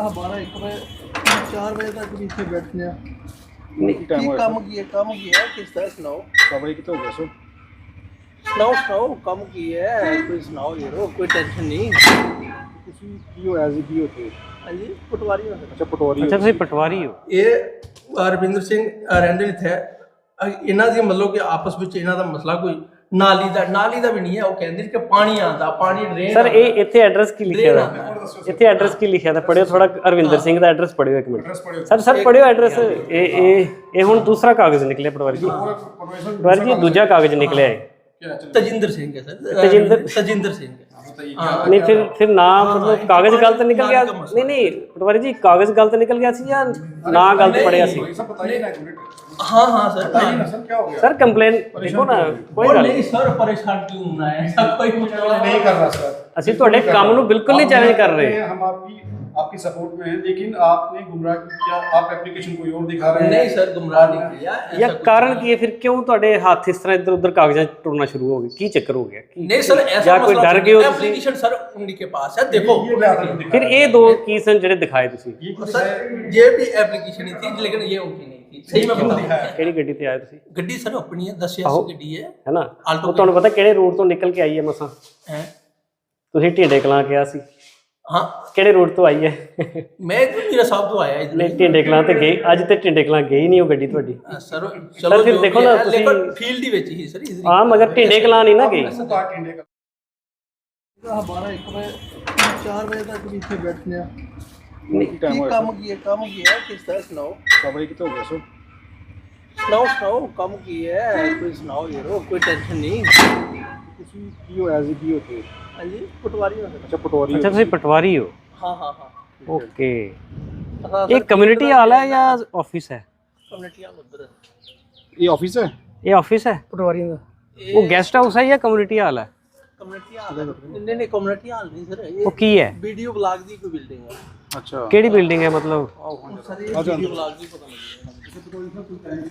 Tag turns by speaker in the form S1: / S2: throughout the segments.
S1: ਆਹ 12 1 ਵਜੇ 4 ਵਜੇ ਤੱਕ ਵੀ ਇੱਥੇ ਬੈਠਦੇ ਆ।
S2: ਕੀ
S1: ਕੀ
S2: ਟਾਈਮ ਹੋਇਆ
S1: ਕੰਮ ਕੀ ਹੈ ਕੰਮ ਕੀ ਹੈ? ਕਿਸ ਤਰ੍ਹਾਂ ਸੁਣਾਓ?
S2: ਸਵਾਈ ਕਿਤੇ ਹੋ ਗਿਆ ਸੋ
S1: ਸੁਣਾਓ ਸੁਣਾਓ ਕੰਮ ਕੀ ਹੈ? ਕੋਈ ਸੁਣਾਓ ਯਾਰੋ ਕੋਈ ਟੈਨਸ਼ਨ ਨਹੀਂ।
S2: ਤੁਸੀਂ ਕੀ ਹੋਇਆ ਸੀ ਕੀ ਹੋਤੇ
S1: ਹਾਂਜੀ ਪਟਵਾਰੀ ਹੋ
S2: ਅੱਛਾ ਪਟਵਾਰੀ
S3: ਅੱਛਾ ਤੁਸੀਂ ਪਟਵਾਰੀ ਹੋ?
S1: ਇਹ ਅਰਵਿੰਦਰ ਸਿੰਘ ਰਹਿੰਦੇ ਇੱਥੇ ਇਹਨਾਂ ਦੀ ਮਤਲਬ ਕਿ ਆਪਸ ਵਿੱਚ ਇਹਨਾਂ ਦਾ ਮਸਲਾ ਕੋਈ ਨਾਲੀ ਦਾ ਨਾਲੀ ਦਾ ਵੀ ਨਹੀਂ ਹੈ ਉਹ ਕਹਿੰਦੇ ਨੇ ਕਿ ਪਾਣੀ ਆਂਦਾ ਪਾਣੀ ਡਰੇਨ
S3: ਸਰ ਇਹ ਇੱਥੇ ਐਡਰੈਸ ਕੀ ਲਿਖਿਆ ਦਾ ਇੱਥੇ ਐਡਰੈਸ ਕੀ ਲਿਖਿਆ ਦਾ ਪੜਿਓ ਥੋੜਾ ਅਰਵਿੰਦਰ ਸਿੰਘ ਦਾ ਐਡਰੈਸ ਪੜਿਓ ਇੱਕ ਮਿੰਟ। ਸਰ ਸਰ ਪੜਿਓ ਐਡਰੈਸ ਇਹ ਇਹ ਇਹ ਹੁਣ ਦੂਸਰਾ ਕਾਗਜ਼ ਨਿਕਲਿਆ ਪਟਵਾਰੀ ਜੀ। ਪਟਵਾਰੀ ਜੀ ਦੂਜਾ ਕਾਗਜ਼ ਨਿਕਲਿਆ। ਹੈ।
S1: ਤਜਿੰਦਰ ਸਿੰਘ ਹੈ ਸਰ।
S3: ਤਜਿੰਦਰ-
S1: ਤਜਿੰਦਰ ਸਿੰਘ ਹੈ।
S3: ਨਹੀਂ ਫਿਰ ਫਿਰ ਨਾਮ ਮਤਲਬ ਕਾਗਜ਼ ਗਲਤ ਨਿਕਲ ਗਿਆ? ਨਹੀਂ ਨਹੀਂ ਪਟਵਾਰੀ ਜੀ ਕਾਗਜ਼ ਗਲਤ ਨਿਕਲ ਗਿਆ ਸੀ ਜਾਂ ਨਾ ਗਲਤ ਪੜਿਆ ਸੀ?
S1: हाँ हाँ सर
S3: बताइए ना सर क्या हो गया सर कंप्लेन ਦੇਖੋ ਨਾ ਕੋਈ
S1: ਉਹ
S3: ਗੱਲ ਨਹੀਂ।
S1: नहीं सर परेशान क्यों होना है सब कोई कुछ नहीं
S2: नहीं कर रहा सर
S3: ਅਸੀਂ ਤੁਹਾਡੇ ਕੰਮ ਨੂੰ ਬਿਲਕੁਲ ਨਹੀਂ ਚੈਲੰਜ ਕਰ ਰਹੇ
S2: हम आपकी आपकी सपोर्ट में हैं लेकिन आपने गुमराह किया आप एप्लीकेशन कोई और दिखा रहे हैं
S1: नहीं सर गुमराह नहीं किया ऐसा
S3: ਯਾ
S1: कुछ
S3: ਕਾਰਨ नहीं। ਕੀ ਹੈ ਫਿਰ ਕਿਉਂ ਤੁਹਾਡੇ ਹੱਥ ਇਸ ਤਰ੍ਹਾਂ ਇੱਧਰ ਉੱਧਰ ਕਾਗਜ਼ਾਂ 'ਚ ਟੁਰਨਾ ਸ਼ੁਰੂ ਹੋ ਗਏ ਕੀ ਚੱਕਰ ਹੋ ਗਿਆ ਕੀ
S1: नहीं सर ऐसा
S3: ਜਾਂ ਕੋਈ
S1: डर
S3: गए हो ਤੁਸੀਂ?
S1: एप्लीकेशन सर उनके पास है देखो ये भी आदमी दिखा
S3: ਫਿਰ रहा है। ਇਹ ਦੋ ਕੀ ਸਨ ਜਿਹੜੇ ਦਿਖਾਏ ਤੁਸੀਂ ये कुछ
S1: सर है। ये भी एप्लीकेशन ही थी लेकिन ये उनकी नहीं ਸਹੀ ਮੈਂ ਬੋਲ ਰਿਹਾ
S3: ਕਿਹੜੀ ਗੱਡੀ ਤੇ ਆਏ ਤੁਸੀਂ?
S1: ਗੱਡੀ ਸਰ ਆਪਣੀ ਹੈ 10 ਆਹੋ। ਗੱਡੀ
S3: ਹੈ। ਹੈਨਾ?
S1: ਆਲਟੋ
S3: ਉਹ ਤੁਹਾਨੂੰ ਪਤਾ ਕਿਹੜੇ ਰੋਡ ਤੋਂ ਨਿਕਲ ਕੇ ਆਈ ਹੈ ਮਸਾਂ?
S1: ਹੈਂ?
S3: ਤੁਸੀਂ ਢੀਂਡੇ ਕਲਾਂ ਗਿਆ ਸੀ।
S1: ਹਾਂ।
S3: ਕਿਹੜੇ ਰੋਡ ਤੋਂ ਆਈ ਹੈ?
S1: ਮੈਂ ਇਧਰ ਮੇਰਾ ਸਾਹਿਬ ਤੋਂ ਆਇਆ ਇਧਰ।
S3: ਨਹੀਂ ਢੀਂਡੇ ਕਲਾਂ ਤੇ ਗਈ ਅੱਜ ਤੇ ਢੀਂਡੇ ਕਲਾਂ ਗਈ ਨਹੀਂ ਉਹ ਗੱਡੀ ਤੁਹਾਡੀ। ਸਰ
S1: ਚਲੋ
S3: ਫਿਰ
S1: ਦੇਖੋ
S3: ਨਾ
S1: ਤੁਸੀਂ- ਫੀਲਡ ਦੇ ਵਿੱਚ ਹੀ ਸਰ ਇਸ
S3: ਆ ਮਗਰ ਢੀਂਡੇ ਕਲਾਂ ਨਹੀਂ ਨਾ ਗਈ
S1: ਬਾਰਾਂ ਇੱਕ ਵਜੇ 4 ਵਜੇ ਤੱਕ ਵੀ ਇੱਥੇ ਬੈਠਨੇ ਆ।
S2: ਕੀ ਟਾਈਮ
S1: ਕੀ
S2: ਹੋਇਆ
S1: ਕੰਮ ਕੀ ਹੈ ਕੰਮ ਕੀ ਹੈ ਕਿਸ ਤਰ੍ਹਾਂ ਸੁਣਾਓ
S2: ਸਵਾਈ ਕਿਤੇ ਹੋ ਗਿਆ ਸੋ
S1: ਸੁਣਾਓ ਸੁਣਾਓ ਕੰਮ ਕੀ ਹੈ ਕੋਈ ਸੁਣਾਓ ਯਾਰੋ ਕੋਈ ਟੈਨਸ਼ਨ ਨਹੀਂ
S2: ਤੁਸੀਂ ਕੀ ਹੋਇਆ ਸੀ ਕੀ ਹੋਤੇ
S1: ਹਾਂਜੀ ਪਟਵਾਰੀ ਹੋ ਸਰ
S2: ਅੱਛਾ ਪਟਵਾਰੀ
S3: ਅੱਛਾ ਤੁਸੀਂ ਪਟਵਾਰੀ ਹੋ
S1: ਹਾਂ ਹਾਂ ਹਾਂ
S3: ਓਕੇ
S1: ਹਾਂ
S3: ਇਹ ਕਮਿਊਨਿਟੀ ਹਾਲ ਹੈ ਜਾਂ ਆਫਿਸ ਹੈ
S1: ਕਮਿਊਨਿਟੀ ਹਾਲ ਉਧਰ
S2: ਇਹ ਆਫਿਸ ਹੈ
S3: ਇਹ ਆਫਿਸ ਹੈ ਪਟਵਾਰੀ ਦਾ ਉਹ ਗੈਸਟ ਹਾਊਸ ਹੈ ਜਾਂ ਕਮਿਊਨਿਟੀ ਹਾਲ ਹੈ
S1: ਕਮਿਊਨਿਟੀ ਹਾਲ ਨਹੀਂ ਨਹੀਂ ਕਮਿਊਨਿਟੀ ਹਾਲ ਨਹੀਂ ਸਰ ਇਹ
S3: ਉਹ ਕੀ ਹੈ?
S1: ਵੀਡੀਓ ਬਲਾਗ ਦੀ ਕੋਈ ਬਿਲਡਿੰਗ ਹੈ।
S2: ਅੱਛਾ।
S3: ਕਿਹੜੀ ਬਿਲਡਿੰਗ ਹੈ ਮਤਲਬ?
S1: ਸਰ ਇਹ ਵੀਡੀਓ ਬਲਾਗ ਦੀ ਪਤਾ ਨਹੀਂ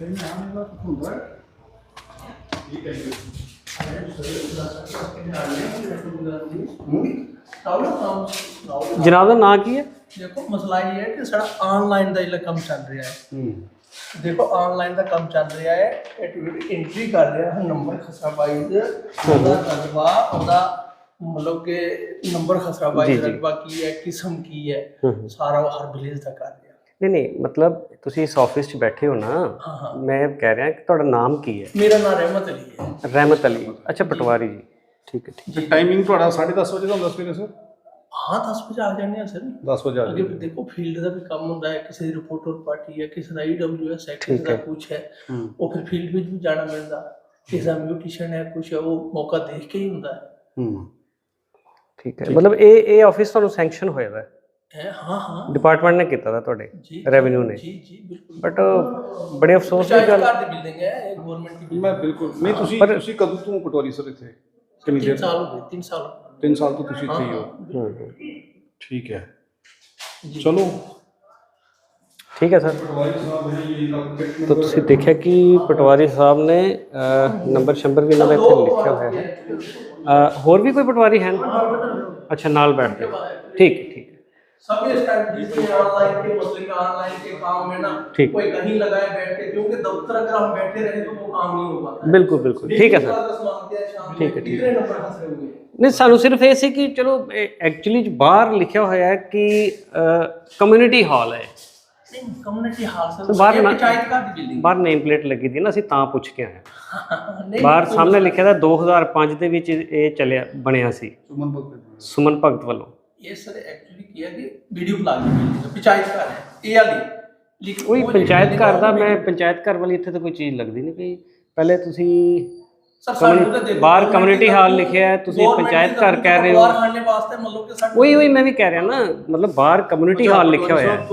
S3: ਜਨਾਬ ਦਾ ਨਾਂ ਕੀ ਹੈ?
S1: ਦੇਖੋ ਮਸਲਾ ਇਹ ਹੈ ਕਿ ਸਾਡਾ ਆਨਲਾਈਨ ਦਾ ਜਿਹੜਾ ਕੰਮ ਚੱਲ ਰਿਹਾ ਹੈ।
S2: ਹੂੰ।
S1: ਦੇਖੋ ਆਨਲਾਈਨ ਦਾ ਕੰਮ ਚੱਲ ਰਿਹਾ ਹੈ। ਐਕਟੀਵਿਟੀ ਐਂਟਰੀ ਕਰ ਰਿਹਾ ਹੈ ਨੰਬਰ ਖਸਰਾ ਬਾਈਜ਼ ਉਹਦਾ ਰਕਬਾ ਉਹਦਾ ਮਤਲਬ ਕਿ ਨੰਬਰ ਖਸਰਾ ਬਾਈਜ਼ ਰਕਬਾ ਕੀ ਹੈ ਕਿਸਮ ਕੀ ਹੈ ਸਾਰਾ ਉਹ ਹਰ ਵਿਲੇਜ ਦਾ ਕਰ ਰਿਹਾ।
S3: ਨਹੀਂ ਨਹੀਂ ਮਤਲਬ ਤੁਸੀਂ ਇਸ ਆਫਿਸ 'ਚ ਬੈਠੇ ਹੋ ਨਾ
S1: ਹਾਂ ਹਾਂ।
S3: ਮੈਂ ਕਹਿ ਰਿਹਾ ਕਿ ਤੁਹਾਡਾ ਨਾਮ ਕੀ ਹੈ?
S1: ਮੇਰਾ ਨਾਮ ਰਹਿਮਤ ਅਲੀ ਹੈ।
S3: ਰਹਿਮਤ ਅਲੀ। ਅੱਛਾ ਪਟਵਾਰੀ ਜੀ। ਠੀਕ ਹੈ ਠੀਕ
S2: ਤੇ ਟਾਈਮਿੰਗ ਤੁਹਾਡਾ 10:30 ਵਜੇ ਦਾ ਹੁੰਦਾ ਸਵੇਰੇ ਸਰ
S1: ਹਾਂ 10 ਵਜੇ ਆ ਜਾਂਦੇ ਆ ਸਰ।
S2: 10 ਵਜੇ ਆ
S1: ਅੱਗੇ
S2: ਜਾਓ
S1: ਦੇਖੋ ਫੀਲਡ ਦਾ ਵੀ ਕੰਮ ਹੁੰਦਾ ਹੈ ਕਿਸੇ ਦੀ ਰਿਪੋਰਟਰ ਪਾਰਟੀ ਹੈ ਕਿਸੇ ਦਾ ਈਡਬਲਯੂਐਸ ਹੈ ਕਿਸੇ ਦਾ ਕੁਝ ਹੈ ਉਹ ਫਿਰ ਫੀਲਡ ਵਿੱਚ ਵੀ ਜਾਣਾ ਮਿਲਦਾ। ਕਿਸੇ ਦਾ ਮਿਊਟੀਸ਼ਨ ਹੈ ਕੁਝ ਹੈ ਉਹ ਮੌਕਾ ਦੇਖ ਕੇ ਹੀ ਹੁੰਦਾ ਹੈ।
S2: ਹੂੰ।
S3: ਠੀਕ ਹੈ। ਮਤਲਬ ਇਹ ਇਹ ਆਫਿਸ ਤੁਹਾਨੂੰ ਸੈਂਕਸ਼ਨ ਹੋਇਆ ਹੈ?
S1: ਹੈ ਹਾਂ ਹਾਂ।
S3: ਡਿਪਾਰਟਮੈਂਟ ਨੇ ਕੀਤਾ ਦਾ ਤੁਹਾਡੇ? ਰੈਵਨਿਊ ਨੇ?
S1: ਜੀ ਜੀ ਬਿਲਕੁਲ।
S3: ਬਟ ਬੜੇ ਅਫਸੋਸ ਦੀ ਗੱਲ
S1: ਬਿਲਡਿੰਗ ਹੈ ਇਹ ਗਵਰਨਮੈਂਟ ਦੀ
S2: ਮੈਂ ਬਿਲਕੁਲ। ਨਹੀਂ ਤੁਸੀਂ ਤੁਸੀਂ ਕਦੋਂ ਤੋਂ ਪਟਵਾਰੀ ਸਰ ਇੱਥੇ? ਕਿੰਨੀ
S1: 3
S2: ਦੇਰ
S1: ਸਾਲ ਹੋ ਗਏ 3 ਸਾਲ ਹੋ ਗਏ।
S2: तीन ਸਾਲ ਤੋਂ ਤੁਸੀਂ ਇੱਥੇ ਹੀ ਹੋ ਠੀਕ ਹੈ ਚਲੋ
S3: ਠੀਕ ਹੈ ਸਰ ਤਾਂ ਤੁਸੀਂ ਦੇਖਿਆ ਕਿ ਪਟਵਾਰੀ ਸਾਹਿਬ ਨੇ ਨੰਬਰ ਸ਼ੰਬਰ ਵੀ ਇਹਨਾਂ ਦਾ ਇੱਥੇ ਲਿਖਿਆ ਹੋਇਆ ਹੈ ਹੋਰ ਵੀ ਕੋਈ ਪਟਵਾਰੀ अच्छा नाल बैठते ठीक ठीक
S1: सब इस टाइम ऑनलाइन के मसले का ऑनलाइन के काम में ना
S3: ठीक।
S1: कोई कहीं लगाए बैठ के क्योंकि दफ्तर अगर हम बैठे रहे तो वो काम नहीं हो पाता
S3: बिल्कुल
S1: बिल्कुल। ठीक है सर।
S3: ठीक है ठीक
S1: है।
S3: ਨਹੀਂ ਸਾਨੂੰ ਸਿਰਫ ਇਹ ਸੀ ਕਿ ਚਲੋ ਐਕਚੁਅਲੀ ਬਾਹਰ ਲਿਖਿਆ ਹੋਇਆ ਹੈ ਕਿ ਕਮਿਊਨਿਟੀ ਹਾਲ ਹੈ।
S1: ਨਹੀਂ
S3: ਕਮਿਊਨਿਟੀ
S1: ਹਾਲ
S3: ਸਰ
S1: ਬਾਹਰ ਨਾ ਪੰਚਾਇਤ ਦੀ
S3: ਬਾਹਰ ਨੇਮ ਪਲੇਟ ਲੱਗੀ ਦੀ ਨਾ ਅਸੀਂ ਤਾਂ ਪੁੱਛ ਕੇ ਆਏ ਬਾਹਰ ਸਾਹਮਣੇ ਲਿਖਿਆ ਦਾ 2005 ਦੇ ਵਿੱਚ ਇਹ ਚੱਲਿਆ ਬਣਿਆ ਸੀ।
S2: ਸੁਮਨ ਭਗਤ
S3: ਸੁਮਨ ਭਗਤ ਵੱਲੋਂ।
S1: ਇਹ ਸਰ ਐਕਚੁਅਲੀ ਕੀ ਹੈ ਕਿ ਵੀਡੀਓ
S3: ਪਲਾਜ਼ਾ
S1: ਬਿਲਡਿੰਗ
S3: ਪੰਚਾਇਤ ਘਰ
S1: ਹੈ
S3: ਇਹ
S1: ਵਾਲੀ।
S3: ਦਾ ਮੈਂ ਪੰਚਾਇਤ ਘਰ ਵਾਲੀ ਇੱਥੇ ਤਾਂ ਕੋਈ ਚੀਜ਼ ਲੱਗਦੀ ਨਹੀਂ ਪਈ। ਪਹਿਲੇ ਤੁਸੀਂ
S1: ਬਾਹਰ ਕਮਿਊਨਿਟੀ
S3: ਹਾਲ ਲਿਖਿਆ ਹੈ ਤੁਸੀਂ
S1: ਪੰਚਾਇਤ ਘਰ ਕਹਿ ਰਹੇ ਹੋ। ਮਤਲਬ
S3: ਉਹੀ ਉਹੀ ਮੈਂ ਵੀ ਕਹਿ ਰਿਹਾ ਨਾ ਮਤਲਬ ਬਾਹਰ ਕਮਿਊਨਿਟੀ ਹਾਲ ਲਿਖਿਆ ਹੋਇਆ ਹੈ।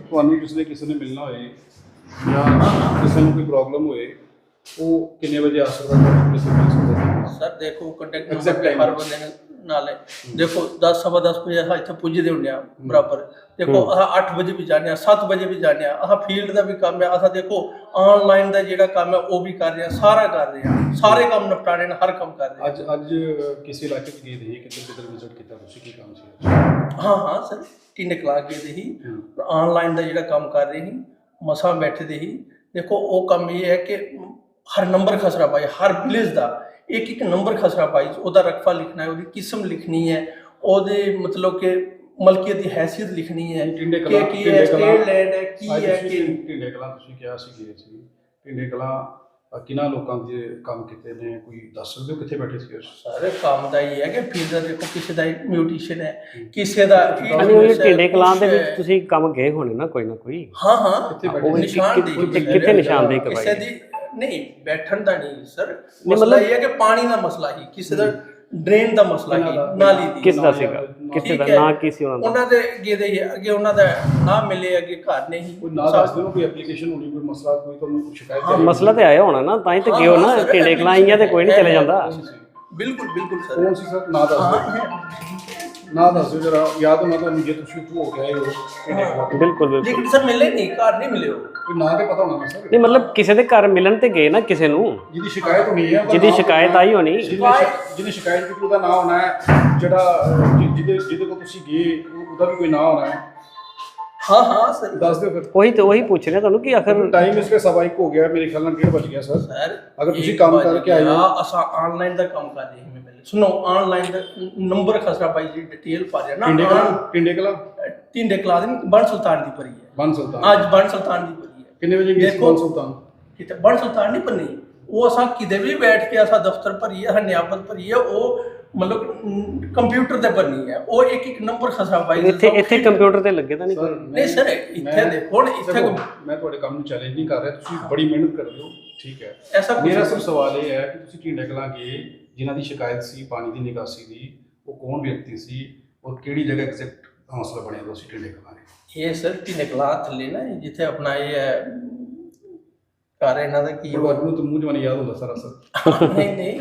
S2: ਤੁਹਾਨੂੰ ਕਿਸੇ ਦੇ ਕਿਸੇ ਨੇ ਮਿਲਣਾ ਹੋਏ ਜਾਂ ਕਿਸੇ ਨੂੰ ਕੋਈ ਪ੍ਰੋਬਲਮ ਹੋਏ ਉਹ ਕਿੰਨੇ ਵਜੇ ਆ ਸਕਦਾ? ਸਰ
S1: ਦੇਖੋ ਕੰਟੈਕਟ
S2: ਨੰਬਰ
S1: ਹਰ ਬੰਦੇ ਨੇ ਨਾਲ ਹੈ। ਦੇਖੋ 10 ਸਵਾ 10 ਵਜੇ ਅਸੀਂ ਇੱਥੇ ਪੁੱਜਦੇ ਹੁੰਦੇ ਆ ਬਰਾਬਰ। ਦੇਖੋ ਅਸੀਂ 8 ਵਜੇ ਵੀ ਜਾਂਦੇ ਆ 7 ਵਜੇ ਵੀ ਜਾਂਦੇ ਆ। ਅਸੀਂ ਫੀਲਡ ਦਾ ਵੀ ਕੰਮ ਹੈ ਅਸੀਂ ਦੇਖੋ ਆਨਲਾਈਨ ਦਾ ਜਿਹੜਾ ਕੰਮ ਹੈ ਉਹ ਵੀ ਕਰ ਰਹੇ ਆ ਸਾਰਾ ਕਰ ਰਹੇ ਆ। ਸਾਰੇ ਕੰਮ ਨਿਪਟਾਣੇ ਨੇ ਹਰ ਕੰਮ ਕਰ ਰਹੇ
S2: ਅੱਜ ਅੱਜ ਕਿਸੇ ਇਲਾਕੇ 'ਚ ਗਏ ਦੇ ਕਿਤੇ ਕਿਤੇ ਵਿਜ਼ਿਟ ਕੀਤਾ ਤੁਸੀਂ? ਕੀ ਕੰਮ ਸੀ
S1: ਹਾਂ ਹਾਂ ਸਰ ਕਿੰਨੇ ਕਲਾ ਗਏ ਦੇ ਹੀ। ਆਨਲਾਈਨ ਦਾ ਜਿਹੜਾ ਕੰਮ ਕਰ ਰਹੇ ਹੀ ਮਸਾ ਬੈਠੇ ਦੇ ਹੀ ਦੇਖੋ ਉਹ ਕੰਮ ਇਹ ਹੈ ਕਿ ਹਰ ਨੰਬਰ ਖਸਰਾ ਭਾਈ ਹਰ ਵਿਲੇਜ ਦਾ। ਇੱਕ ਇੱਕ ਨੰਬਰ ਖਸਰਾ ਪਾਈ ਉਹਦਾ ਰਕਬਾ ਲਿਖਣਾ ਹੈ ਉਹਦੀ ਕਿਸਮ ਲਿਖਣੀ ਹੈ ਉਹਦੇ ਮਤਲਬ ਕਿ ਮਲਕੀਅਤ ਦੀ ਹੈਸੀਅਤ ਲਿਖਣੀ ਹੈ
S2: ਟਿੰਡੇ
S1: ਕਿ
S2: ਕਲਾਂ
S1: ਕੀ ਹੈ ਸਟੇਟ ਲੈਂਡ ਹੈ ਕੀ ਹੈ ਕਿ
S2: ਟਿੰਡੇ ਕਲਾਂ ਤੁਸੀਂ ਕਿਹਾ ਸੀ ਗਏ ਸੀ ਟਿੰਡੇ ਕਲਾਂ ਅ, ਕਿਹਨਾਂ ਲੋਕਾਂ ਦੇ ਕੰਮ ਕੀਤੇ ਨੇ ਕੋਈ ਦੱਸ ਸਕਦੇ ਹੋ ਕਿੱਥੇ ਬੈਠੇ ਸੀ
S1: ਸਾਰੇ ਕੰਮ ਦਾ ਇਹ ਹੈ ਕਿ ਦਾ ਦੇਖੋ ਕਿਸੇ ਦਾ ਮਿਊਟੀਸ਼ਨ ਹੈ ਕਿਸੇ ਦਾ
S3: ਢਿੰਡੇ ਕਲਾਂ ਦੇ ਵਿੱਚ ਤੁਸੀਂ ਕੰਮ ਗਏ ਹੋਣੇ ਨਾ ਕੋਈ ਨਾ ਕੋਈ।
S1: ਹਾਂ ਹਾਂ।
S2: ਕਿੱਥੇ
S3: ਉਹ
S2: ਬੈਠੇ
S1: ਨਿਸ਼ਾਨ ਦੇ
S3: ਕਿੱਥੇ- ਕਿੱਥੇ ਨਿਸ਼ਾਨਦੇਹੀ ਕਰਵਾਈ
S1: ਕਿਸੇ ਦੀ ਨਹੀਂ ਬੈਠਣ ਦਾ ਨਹੀਂ ਸਰ। ਮਸਲਾ ਇਹ ਹੈ ਕਿ ਪਾਣੀ ਦਾ ਮਸਲਾ ਹੀ ਕਿਸੇ ਦਾ ਡਰੇਨ ਦਾ ਮਸਲਾ ਹੀ ਨਾਲੀ ਦੀ।
S3: ਕਿਸ ਦਾ ਸੀਗਾ? ਕਿਸੇ ਦਾ?
S1: ਹੈ।
S3: ਨਾਂ ਕੀ ਸੀ ਉਹਨਾਂ ਦਾ?
S1: ਉਹਨਾਂ ਦੇ ਅੱਗੇ ਦੇ ਹੀ- ਅੱਗੇ ਉਹਨਾਂ ਦਾ ਨਾ ਮਿਲੇ ਅੱਗੇ ਘਰ ਨਹੀਂ।
S2: ਕੋਈ ਨਾ ਦੱਸ ਦਿਓ ਕੋਈ ਐਪਲੀਕੇਸ਼ਨ ਹੋਣੀ ਕੋਈ ਮਸਲਾ ਕੋਈ ਤੁਹਾਨੂੰ ਕੋਈ ਸ਼ਿਕਾਇਤ
S3: ਹਾਂ, ਮਸਲਾ ਤੇ ਆਇਆ ਹੋਣਾ ਨਾ ਤਾਂ ਹੀ ਤੇ ਗਿਓ ਨਾ
S1: ਹਾਂ, ਸਰ,
S3: ਢਿੰਡੇ ਕਲਾਂ ਆਈਆਂ ਤੇ ਕੋਈ ਨਹੀਂ ਚਲੇ ਜਾਂਦਾ।
S1: ਬਿਲਕੁਲ ਬਿਲਕੁਲ ਸਰ।
S2: ਕੌਣ ਸੀ ਸਰ? ਨਾ ਦੱਸ ਦਿਓ। ਨਾ ਦੱਸ ਦਿਓ ਜਰਾ ਯਾਦ ਹੋਣਾ ਤੁਹਾਨੂੰ ਜੇ ਤੁਸੀਂ ਹੋ ਕੇ ਆਏ ਹੋ।
S3: ਬਿਲਕੁਲ ਬਿਲਕੁਲ।
S1: ਲੇਕਿਨ ਸਰ ਮਿਲੇ ਨਹੀਂ ਘਰ ਨਹੀਂ ਮਿਲੇ ਉਹ।
S2: ਕੋਈ ਨਾਂ ਤੇ ਪਤਾ ਹੋਣਾ ਨਾ ਸਰ।
S3: ਨਹੀਂ ਮਤਲਬ ਕਿਸੇ ਦੇ ਘਰ ਮਿਲਣ ਤੇ ਗਏ ਨਾ ਕਿਸੇ ਨੂੰ
S2: ਜਿਹਦੀ ਸ਼ਿਕਾਇਤ ਹੋਣੀ ਹੈ ਉਹਦਾ
S3: ਜਿਹਦੀ
S2: ਨਾਮ
S3: ਸ਼ਿਕਾਇਤ ਆਈ ਹੋਣੀ।
S2: ਜਿਹਨੇ ਸ਼ਿ- ਜਿਹਨੇ ਸ਼ਿਕਾਇਤ ਕੀਤੀ ਉਹਦਾ ਨਾਮ ਹੋਣਾ ਹੈ। ਜਿਹੜਾ ਅਹ, ਜਿ- ਜਿਹਦੇ ਜਿਹਦੇ ਕੋਲ ਤੁਸੀਂ ਗਏ ਉਹ- ਉਹਦਾ ਵੀ ਕੋਈ ਨਾਮ ਹੋਣਾ ਹੈ।
S1: ਹਾਂ ਹਾਂ ਸਰ।
S2: ਦੱਸ ਦਿਓ ਫਿਰ।
S3: ਉਹੀ ਤੇ ਉਹੀ ਪੁੱਛ ਰਿਹਾ ਤੁਹਾਨੂੰ ਕਿ ਆਖਰ
S2: ਟਾਈਮ ਇਸਕੇ ਸਵਾ ਇੱਕ ਹੋ ਗਿਆ ਮੇਰੇ ਖਿਆਲ ਨਾਲ ਡੇਢ ਵੱਜ ਗਿਆ ਸਰ।
S1: ਸਰ
S2: ਅਗਰ ਤੁਸੀਂ
S1: ਇੱਕ
S2: ਕੰਮ
S1: ਵੱਜ
S2: ਕਰਕੇ ਆਏ ਹੋ-
S1: ਗਿਆ, ਅਸਾਂ ਆਨਲਾਈਨ ਦਾ ਕੰਮ ਕਰ ਰਹੇ ਹਾਂ ਪਹਿਲੇ। ਸੁਣੋ ਆਨਲਾਈਨ ਦਾ ਨੰਬਰ ਖਸਰਾ ਪਾਈ ਜੀ ਡਿਟੇਲ ਪਾ ਰਿਹਾ
S2: ਟਿੰਡੇ
S1: ਨਾ
S2: ਕਲਾ ਟਿੰਡੇ ਕਲਾ
S1: ਤਿੰਨ ਕਲਾਸ ਬਣ ਸੁਲਤਾਨ ਦੀ ਪਰੀ ਹੈ।
S2: ਬਨ ਸੁਲਤਾਨ।
S1: ਅੱਜ ਬਣ ਸੁਲਤਾਨ ਦੀ ਪਰੀ ਹੈ
S2: ਕਿੰਨੇ ਵਜੇ ਗਏ ਸੀ
S1: ਦੇਖੋ।
S2: ਬਨ ਸੁਲਤਾਨ?
S1: ਕਿਤੇ ਬਣ ਸੁਲਤਾਨ ਨਹੀਂ ਪੰਨੀ ਉਹ ਅਸਾਂ ਕਿਤੇ ਵੀ ਬੈਠ ਕੇ ਅਸਾਂ ਦਫ਼ਤਰ ਭਰੀ ਹੈ ਨਿਆਬਤ ਭਰੀ ਹੈ ਉਹ ਮਤਲਬ ਕੰਪਿਊਟਰ ਤੇ ਭਰਨੀ ਹੈ। ਉਹ ਇੱਕ ਇੱਕ ਨੰਬਰ ਖਸਰਾ ਪਾਈ
S3: ਇੱਥੇ ਇੱਥੇ ਕੰਪਿਊਟਰ ਤੇ ਲੱਗੇ ਤਾਂ ਨਹੀਂ
S2: ਸਰ
S1: ਨਹੀਂ ਸਰ ਇੱਥੇ ਦੇਖੋ ਹੁਣ ਇੱਥੇ
S2: ਦੇਖੋ, ਮੈਂ ਤੁਹਾਡੇ ਕੰਮ ਨੂੰ ਚੈਲੰਜ ਨਹੀਂ ਕਰ ਰਿਹਾ ਤੁਸੀਂ ਬੜੀ ਮਿਹਨਤ ਕਰਦੇ ਹੋ ਠੀਕ ਹੈ।
S1: ਐਸਾ ਕੁਛ
S2: ਮੇਰਾ ਸਿਰਫ ਸਵਾਲ ਇਹ ਹੈ ਕਿ ਤੁਸੀਂ ਢਿੰਡੇ ਕਲਾਂ ਗਏ ਜਿਨ੍ਹਾਂ ਦੀ ਸ਼ਿਕਾਇਤ ਸੀ ਪਾਣੀ ਦੀ ਨਿਕਾਸੀ ਦੀ ਉਹ ਕੌਣ ਵਿਅਕਤੀ ਸੀ ਔਰ ਕਿਹੜੀ ਜਗ੍ਹਾ ਐਗਜ਼ੈਕਟ ਹੌਸਲਾ ਬਣਿਆ ਤੁਸੀਂ ਢਿੰਡੇ ਕਲਾਂ ਦੇ?
S1: ਇਹ ਸਰ ਤਿੰਨ ਕਲਾਸ ਥੱਲੇ ਨਾ ਜਿੱਥੇ ਆਪਣਾ ਇਹ ਹੈ ਘਰ ਇਹਨਾਂ ਦਾ ਕੀ
S2: ਪਰਿਵਾਰ ਨੂੰ ਤਾਂ ਮੂੰਹ ਜਵਾਨੀ ਯਾਦ ਹੁੰਦਾ ਸਾਰਾ ਸਰ।
S1: ਨਹੀਂ ਨਹੀਂ।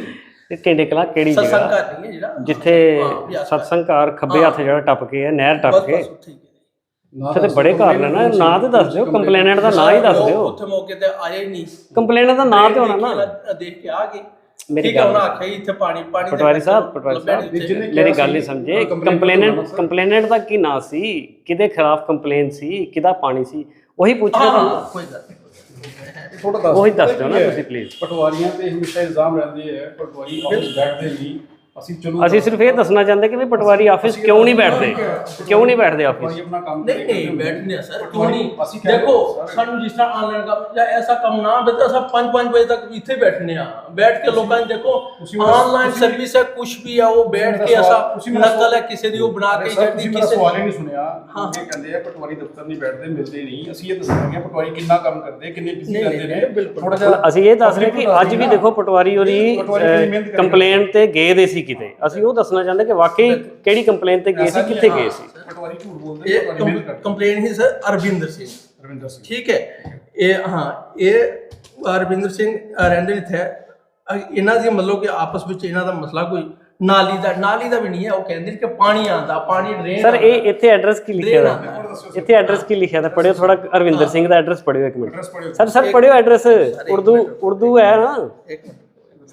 S3: ਤੇ ਢਿੰਡੇ ਕਲਾਂ ਕਿਹੜੀ
S1: ਸਤਸੰਗ
S3: ਜਗ੍ਹਾ
S1: ਘਰ ਨਹੀਂ ਹੈ ਜਿਹੜਾ।
S3: ਜਿੱਥੇ
S1: ਹਾਂ।
S3: ਸਤਸੰਗ ਘਰ ਖੱਬੇ ਹੱਥ ਜਿਹੜਾ ਟੱਪ ਕੇ ਹੈ ਨਹਿਰ ਟੱਪ
S1: ਬਸ
S3: ਕੇ।
S1: ਬਸ ਉੱਥੇ ਹੀ ਹੈ।
S3: ਤੇ ਬੜੇ ਘਰ ਨੇ ਨਾ ਨਾਂ ਤੇ ਦੱਸ ਦਿਓ ਕੰਪਲੇਨੈਂਟ ਦਾ ਨਾਂ ਹੀ ਦੱਸ ਦਿਓ।
S1: ਉੱਥੇ ਮੌਕੇ ਤੇ ਆਏ ਹੀ ਨਹੀਂ।
S3: ਕੰਪਲੇਨੈਂਟ ਦਾ ਨਾਂ ਤੇ ਹੋਣਾ ਨਾ।
S1: ਨਾ ਦੇਖ ਕੇ ਆ ਗਏ।
S3: ਮੇਰੀ
S1: ਠੀਕ ਹੈ
S3: ਗੱਲ
S1: ਉਹਨਾਂ ਆਖਿਆ ਜੀ ਇੱਥੇ ਪਾਣੀ ਪਾਣੀ ਦੇ
S3: ਪਟਵਾਰੀ ਸਾਹਿਬ
S1: ਲੱਭਿਆ
S3: ਪਟਵਾਰੀ ਸਾਹਿਬ
S1: ਨਹੀਂ
S2: ਜਿਹਨੇ
S1: ਉੱਥੇ।
S3: ਮੇਰੀ ਗੱਲ ਨਹੀਂ ਸਮਝੇ ਕੰਪਲੇਨੈਂਟ। ਕੰਪਲੇਨੈਂਟ ਦਾ ਕੀ ਨਾਂ ਸੀ ਕਿਹਦੇ ਖਿਲਾਫ ਕੰਪਲੇਨ ਸੀ ਕਿਹਦਾ ਪਾਣੀ ਸੀ ਉਹੀ ਪੁੱਛ ਰਿਹਾ
S1: ਹਾਂ ਹਾਂ, ਕੋਈ ਗੱਲ ਨਹੀਂ
S2: ਥੋੜਾ ਦੱਸ
S3: ਉਹੀ ਦੱਸ ਦਿਓ ਨਾ? ਤੁਸੀਂ please।
S2: ਪਟਵਾਰੀਆਂ ਤੇ ਹਮੇਸ਼ਾ ਇਲਜ਼ਾਮ ਰਹਿੰਦੇ ਆ ਪਟਵਾਰੀ ਆਫਿਸ ਬੈਠਦੇ ਨਹੀਂ ਅਸੀਂ ਚਲੋ
S3: ਅਸੀਂ ਸਿਰਫ ਇਹ ਦੱਸਣਾ ਚਾਹੁੰਦੇ ਕਿ ਵੀ ਪਟਵਾਰੀ ਆਫਿਸ ਕਿਉਂ ਨਹੀਂ ਬੈਠਦੇ? ਕਿਉਂ ਨਹੀਂ ਬੈਠਦੇ ਆਫਿਸ
S2: ਪਟਵਾਰੀ ਆਪਣਾ ਕੰਮ
S1: ਨਹੀਂ ਨਹੀਂ ਬੈਠਨੇ ਆ ਸਰ ਕਿਉਂ ਨਹੀਂ?
S2: ਅਸੀਂ
S1: ਦੇਖੋ ਸਾਨੂੰ ਜਿਸ ਤਰ੍ਹਾਂ ਆਨਲਾਈਨ ਕੰਮ ਜਾਂ ਐਸਾ ਕੰਮ ਨਾ ਬਤਾ ਅਸਾਂ 5-5 ਵਜੇ ਤੱਕ ਇੱਥੇ ਬੈਠਨੇ ਆ। ਬੈਠ ਕੇ ਲੋਕਾਂ ਨੂੰ ਦੇਖੋ
S2: ਤੁਸੀਂ ਮੇਰਾ-
S1: ਆਨਲਾਈਨ
S2: ਤੁਸੀਂ-
S1: ਸਰਵਿਸ ਹੈ ਕੁਝ ਵੀ ਆ ਉਹ ਬੈਠ ਕੇ
S2: ਮੇਰਾ
S1: ਅਸਾਂ
S2: ਸਵਾਲ- ਤੁਸੀਂ ਮੇਰਾ
S1: ਨਕਲ ਹੈ ਕਿਸੇ ਦੀ ਉਹ ਬਣਾ
S2: ਅਰੇ
S1: ਕੇ
S2: ਸਰ,
S1: ਜਾਂਦੀ
S2: ਤੁਸੀਂ ਮੇਰਾ
S1: ਕਿਸੇ
S2: ਸਵਾਲ ਹੀ ਨਹੀਂ ਸੁਣਿਆ।
S1: ਹਾਂ।
S2: ਇਹ ਕਹਿੰਦੇ ਆ ਪਟਵਾਰੀ ਦਫ਼ਤਰ ਨਹੀਂ ਬੈਠਦੇ ਮਿਲਦੇ ਨਹੀਂ। ਅਸੀਂ ਇਹ ਦੱਸਣਾ ਕਿ ਪਟਵਾਰੀ ਕਿੰਨਾ ਕੰਮ ਕਰਦੇ ਕਿੰਨੇ ਬਿਜ਼ੀ
S1: ਨਹੀਂ,
S2: ਰਹਿੰਦੇ
S1: ਨਹੀਂ,
S2: ਨੇ।
S1: ਬਿਲਕੁਲ।
S2: ਥੋੜਾ ਜਿਹਾ
S3: ਅਸੀਂ ਇਹ ਦੱਸ ਰਹੇ ਕਿ ਅੱਜ ਵੀ ਦੇਖੋ ਪਟਵਾਰੀ ਉਹਦੀ ਕੰਪਲੇਨ ਤੇ ਗਏ ਦੇ ਸੀ ਕਿਤੇ। ਅਸੀਂ ਉਹ ਦੱਸਣਾ ਚਾਹੁੰਦੇ ਕਿ ਵਾਕਈ ਕਿਹੜੀ ਕੰਪਲੇਨ ਤੇ ਗਏ ਸੀ ਕਿੱਥੇ ਗਏ ਸੀ?
S2: ਪਟਵਾਰੀ ਝੂਠ ਬੋਲਦੇ
S1: ਇਹ
S2: ਪਟਵਾਰੀ ਮਿਹਨਤ ਕਰਦੇ
S1: ਕੰਪਲੇਨ ਹੀ ਸਰ ਅਰਵਿੰਦਰ ਸਿੰਘ।
S2: ਰਵਿੰਦਰ ਸਿੰਘ।
S1: ਠੀਕ ਹੈ। ਇਹ ਹਾਂ ਇਹ ਅਰਵਿੰਦਰ ਸਿੰਘ ਰਹਿੰਦੇ ਇੱਥੇ। ਅ- ਇਹਨਾਂ ਦੀ ਮਤਲਬ ਕਿ ਆਪਸ ਵਿੱਚ ਇਹਨਾਂ ਦਾ ਮਸਲਾ ਕੋਈ ਨਾਲੀ ਦਾ ਨਾਲੀ ਦਾ ਵੀ ਨਹੀਂ ਹੈ। ਉਹ ਕਹਿੰਦੇ ਨੇ ਕਿ ਪਾਣੀ ਆਂਦਾ ਪਾਣੀ ਡਰੇਨ
S3: ਸਰ ਇਹ ਇੱਥੇ ਐਡਰੈਸ ਕੀ ਲਿਖਿਆ ਦਾ ਇੱਥੇ ਐਡਰੈਸ ਕੀ ਲਿਖਿਆ ਦਾ ਪੜਿਓ ਥੋੜਾ ਅਰਵਿੰਦਰ ਸਿੰਘ ਦਾ ਐਡਰੈਸ ਪੜਿਓ ਇੱਕ ਮਿੰਟ। ਸਰ ਸਰ ਪੜਿਓ ਐਡਰੈਸ ਉਰਦੂ ਉਰਦੂ ਹੈ ਨਾ?
S1: ਇੱਕ ਮਿੰਟ।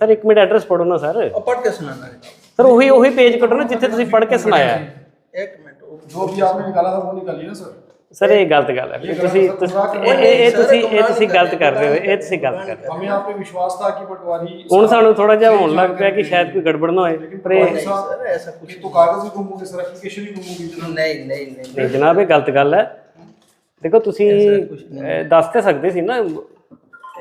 S3: ਸਰ ਇੱਕ ਮਿੰਟ ਐਡਰੈਸ ਪੜੋ ਨਾ ਸਰ
S1: ਉਹ ਪੜ੍ਹ ਕੇ ਸੁਣਾਣਾ ਹੈ
S3: ਸਰ ਉਹੀ ਉਹੀ ਪੇਜ ਕੱਢੋ ਨਾ ਜਿੱਥੇ ਤੁਸੀਂ ਪੜ੍ਹ ਕੇ ਸੁਣਾਇਆ ਹੈ
S1: ਇੱਕ ਮਿੰਟ ਉਹ
S2: ਜੋ ਵੀ ਆਪਨੇ ਨਿਕਾਲਾ था वो निकालिए ना सर
S3: ਸਰ ਇਹ ਗਲਤ ਗੱਲ ਹੈ
S2: ਇਹ ਗਲਤ
S3: ਤੁਸੀਂ
S2: ਸਰ,
S3: ਤੁਸੀਂ-
S2: ਮਜ਼ਾਕ
S3: ਇਹ ਇਹ- ਇਹ ਤੁਸੀਂ ਇਹ ਤੁਸੀਂ ਗਲਤ ਕਰ ਰਹੇ ਹੋ ਇਹ ਤੁਸੀਂ ਗਲਤ ਕਰ ਰਹੇ ਹੋ
S2: हमें आप पे विश्वास था कि पटवारी
S3: ਹੁਣ ਸਾਨੂੰ ਥੋੜਾ ਜਿਹਾ ਹੋਣ ਲੱਗ ਪਿਆ ਕਿ ਸ਼ਾਇਦ ਕੋਈ ਗੜਬੜ ਨਾ ਹੋਏ ਪਰ ਇਹ
S1: ਨਹੀਂ ਸਰ ਐਸਾ ਕੁਝ
S2: कि तो कागज भी गुम हो गए सर एप्लीकेशन भी गुम हो गई जनाब
S1: ਨਹੀਂ ਨਹੀਂ ਨਹੀਂ
S3: ਨਹੀਂ ਜਨਾਬ ਇਹ ਗਲਤ ਗੱਲ ਹੈ ਦੇਖੋ ਤੁਸੀਂ ਅਹ, ਦੱਸ ਤੇ ਸਕਦੇ ਸੀ ਨਾ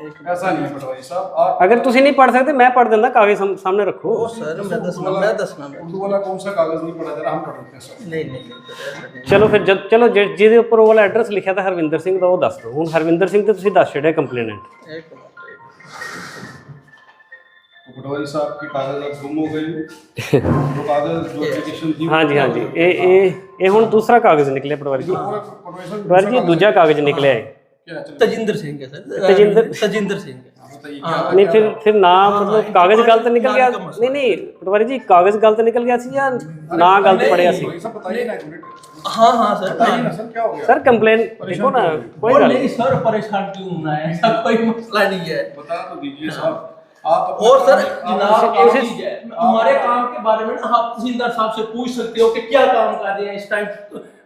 S2: ऐसा नहीं है पटवारी साहब आप
S3: ਅਗਰ ਤੁਸੀਂ ਨਹੀਂ ਪੜ ਸਕਦੇ ਮੈਂ ਪੜ ਦਿੰਦਾ ਕਾਗਜ਼ ਸਾਹਮ- ਸਾਹਮਣੇ ਰੱਖੋ
S1: ਉਹ ਸਰ ਮੈਂ ਦੱਸਣਾ ਮੈਂ ਦੱਸਣਾ ਮੈਂ-
S2: उर्दू वाला कौन सा कागज नहीं पढ़ा जरा हम पढ़ लेते हैं सर
S1: ਨਹੀਂ ਨਹੀਂ ਨਹੀਂ sir, ਐਸਾ ਨਹੀਂ।
S3: ਚਲੋ ਫਿਰ ਜਦ ਚਲੋ ਜਿ- ਜਿਹਦੇ ਉੱਪਰ ਉਹ ਵਾਲਾ ਐਡਰੈਸ ਲਿਖਿਆ ਤਾਂ ਹਰਵਿੰਦਰ ਸਿੰਘ ਦਾ ਉਹ ਦੱਸ ਦਿਓ ਹੁਣ ਹਰਵਿੰਦਰ ਸਿੰਘ ਤੇ ਤੁਸੀਂ ਦੱਸ ਛੱਡਿਆ ਕੰਪਲੇਨੈਂਟ
S1: ਇੱਕ ਮਿੰਟ
S2: तो पटवारी साहब के कागज अब गुम हो गए जो कागज जो एप्लीकेशन थी
S3: ਹਾਂਜੀ ਹਾਂਜੀ ਇਹ ਇਹ ਇਹ ਹੁਣ ਦੂਸਰਾ ਕਾਗਜ਼ ਨਿਕਲਿਆ ਪਟਵਾਰੀ ਜੀ
S2: पूरा पटवारी साहब
S3: ਪਟਵਾਰੀ ਜੀ ਦੂਜਾ ਕਾਗਜ਼ ਨਿਕਲਿਆ ਹੈ
S2: क्या चल
S1: ਤਜਿੰਦਰ ਸਿੰਘ ਹੈ ਸਰ
S3: ਤਜਿੰਦਰ-
S1: ਤਜਿੰਦਰ ਸਿੰਘ ਹੈ।
S2: बताइए क्या था
S3: ਨਹੀਂ
S2: क्या
S3: ਫਿਰ
S2: था?
S3: ਫਿਰ ਨਾ
S1: हाँ,
S3: ਮਤਲਬ
S1: हाँ,
S3: ਕਾਗਜ਼
S1: इनका
S3: ਗਲਤ ਨਿਕਲ ਗਿਆ
S1: ईमान का मसला
S3: ਨਹੀਂ ਨਹੀਂ ਪਟਵਾਰੀ ਜੀ ਕਾਗਜ਼ ਗਲਤ ਨਿਕਲ ਗਿਆ ਸੀ ਜਾਂ ਨਾ ਗਲਤ
S1: नहीं,
S3: ਪੜਿਆ ਸੀ
S2: ये सब बताइए ना एक मिनट
S1: हाँ हाँ सर
S2: बताइए ना सर क्या हो गया
S3: ਸਰ ਕੰਪਲੇਨ ਦੇਖੋ ਨਾ ਕੋਈ
S1: और
S3: ਗੱਲ
S1: नहीं सर परेशान क्यों होना है ऐसा कोई मसला नहीं है
S2: बता तो दीजिए साहब आप अपना
S1: और सर
S2: काम- आप-
S1: जनाब
S3: उसे-
S1: एक
S3: उसे-
S1: चीज है हमारे काम के बारे में ना आप तहसीलदार साहब से पूछ सकते हो कि क्या काम कर रहे हैं इस टाइम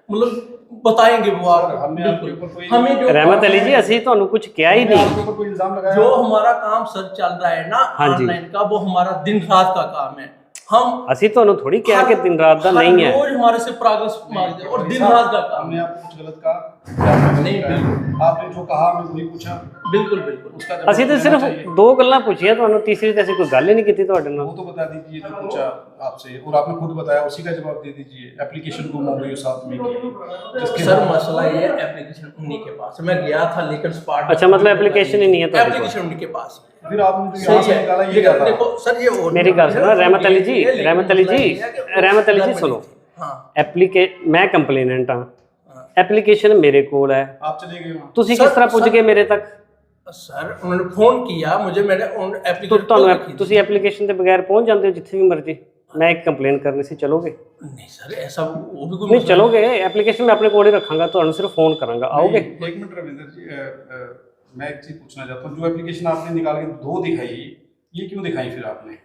S1: मतलब बताएंगे वो
S2: सर,
S1: आपको
S2: हमने आपके
S1: बिल्कुल।
S2: ऊपर कोई-
S1: हमें जो
S3: ਰਹਿਮਤ ਅਲੀ ਜੀ ਅਸੀਂ ਤੁਹਾਨੂੰ ਕੁਝ ਕਿਹਾ ही
S2: हमने
S3: नहीं
S2: आपके ऊपर कोई इल्जाम लगाया
S1: जो हमारा काम सर चल रहा है ना
S3: हाँ जी।
S1: ऑनलाइन का वो हमारा दिन रात का काम है हम
S3: ਅਸੀਂ ਤੁਹਾਨੂੰ ਥੋੜੀ ਕਿਹਾ ਕਿ ਦਿਨ ਰਾਤ ਦਾ
S1: हर
S3: नहीं है
S1: रोज हमारे से प्रोग्रेस मांगते हैं और दिन
S2: साहब,
S1: रात का काम
S2: हमने आपको कुछ गलत कहा क्या आपने गलत
S1: नहीं,
S2: कहा? आपने जो कहा हमने वही पूछा
S1: बिल्कुल बिल्कुल
S2: उसका जवाब
S3: ਅਸੀਂ ਤਾਂ
S2: देना
S3: ਸਿਰਫ
S2: चाहिए।
S3: ਦੋ ਗੱਲਾਂ ਪੁੱਛੀਆਂ ਤੁਹਾਨੂੰ ਤੀਸਰੀ ਤੇ ਅਸੀਂ ਕੋਈ ਗੱਲ ਹੀ ਨਹੀਂ ਕੀਤੀ ਤੁਹਾਡੇ ਨਾਲ
S2: वो तो बता दीजिए जो पूछा आपसे और आपने खुद बताया उसी का जवाब दे दीजिए एप्लीकेशन गुम हो गई हो साथ में की जिसके
S1: सर मसला ये एप्लीकेशन उन्हीं के पास है मैं गया था लेकिन स्पॉट
S3: अच्छा, मतलब application ही नहीं है तुम्हारे पास?
S1: एप्लीकेशन उन्हीं के पास है
S2: फिर आपने जो यहाँ से निकाला ये क्या था
S1: देखो सर ये और
S3: मेरी गल सुनो रहमत अली जी
S1: ये लेकिन
S3: रहमत अली जी
S1: मसला ये है कि
S3: रहमत अली जी
S1: गड़बड़ी
S3: सुनो
S1: थी। हाँ
S3: ਐਪਲੀਕੇ ਮੈਂ ਕੰਪਲੇਨੈਂਟ ਹਾਂ ਐਪਲੀਕੇਸ਼ਨ ਮੇਰੇ ਕੋਲ ਹੈ
S2: आप चले गए वहाँ
S3: ਤੁਸੀਂ
S1: सर,
S3: ਕਿਸ ਤਰ੍ਹਾਂ ਪੁੱਜ
S1: सर-
S3: गए ਮੇਰੇ ਤੱਕ
S1: सर उन्होंने फोन किया मुझे मैंने उन
S3: ਤੋ
S1: एप्लीकेशन
S3: ਤੁਹਾਨੂੰ ਐਪ- ਤੁਸੀਂ ਐਪਲੀਕੇਸ਼ਨ ਦੇ ਬਗੈਰ ਪਹੁੰਚ ਜਾਂਦੇ ਹੋ ਜਿੱਥੇ ਵੀ ਮਰਜ਼ੀ ਮੈਂ ਇੱਕ ਕੰਪਲੇਨ ਕਰਨੀ ਸੀ ਚਲੋਗੇ
S1: नहीं सर ऐसा वो भी कोई
S3: ਨਹੀਂ
S1: मसला
S3: ਚਲੋਗੇ ਐਪਲੀਕੇਸ਼ਨ ਮੈਂ ਆਪਣੇ ਕੋਲ ਹੀ ਰੱਖਾਂਗਾ ਤੁਹਾਨੂੰ ਸਿਰਫ ਫੋਨ ਕਰਾਂਗਾ ਆਓਗੇ
S2: नहीं, एक मिनट रविंदर जी अ, अ, मैं एक चीज पूछना चाहता हूँ जो एप्लीकेशन आपने निकाल के दो दिखाई ये क्यों दिखाई फिर आपने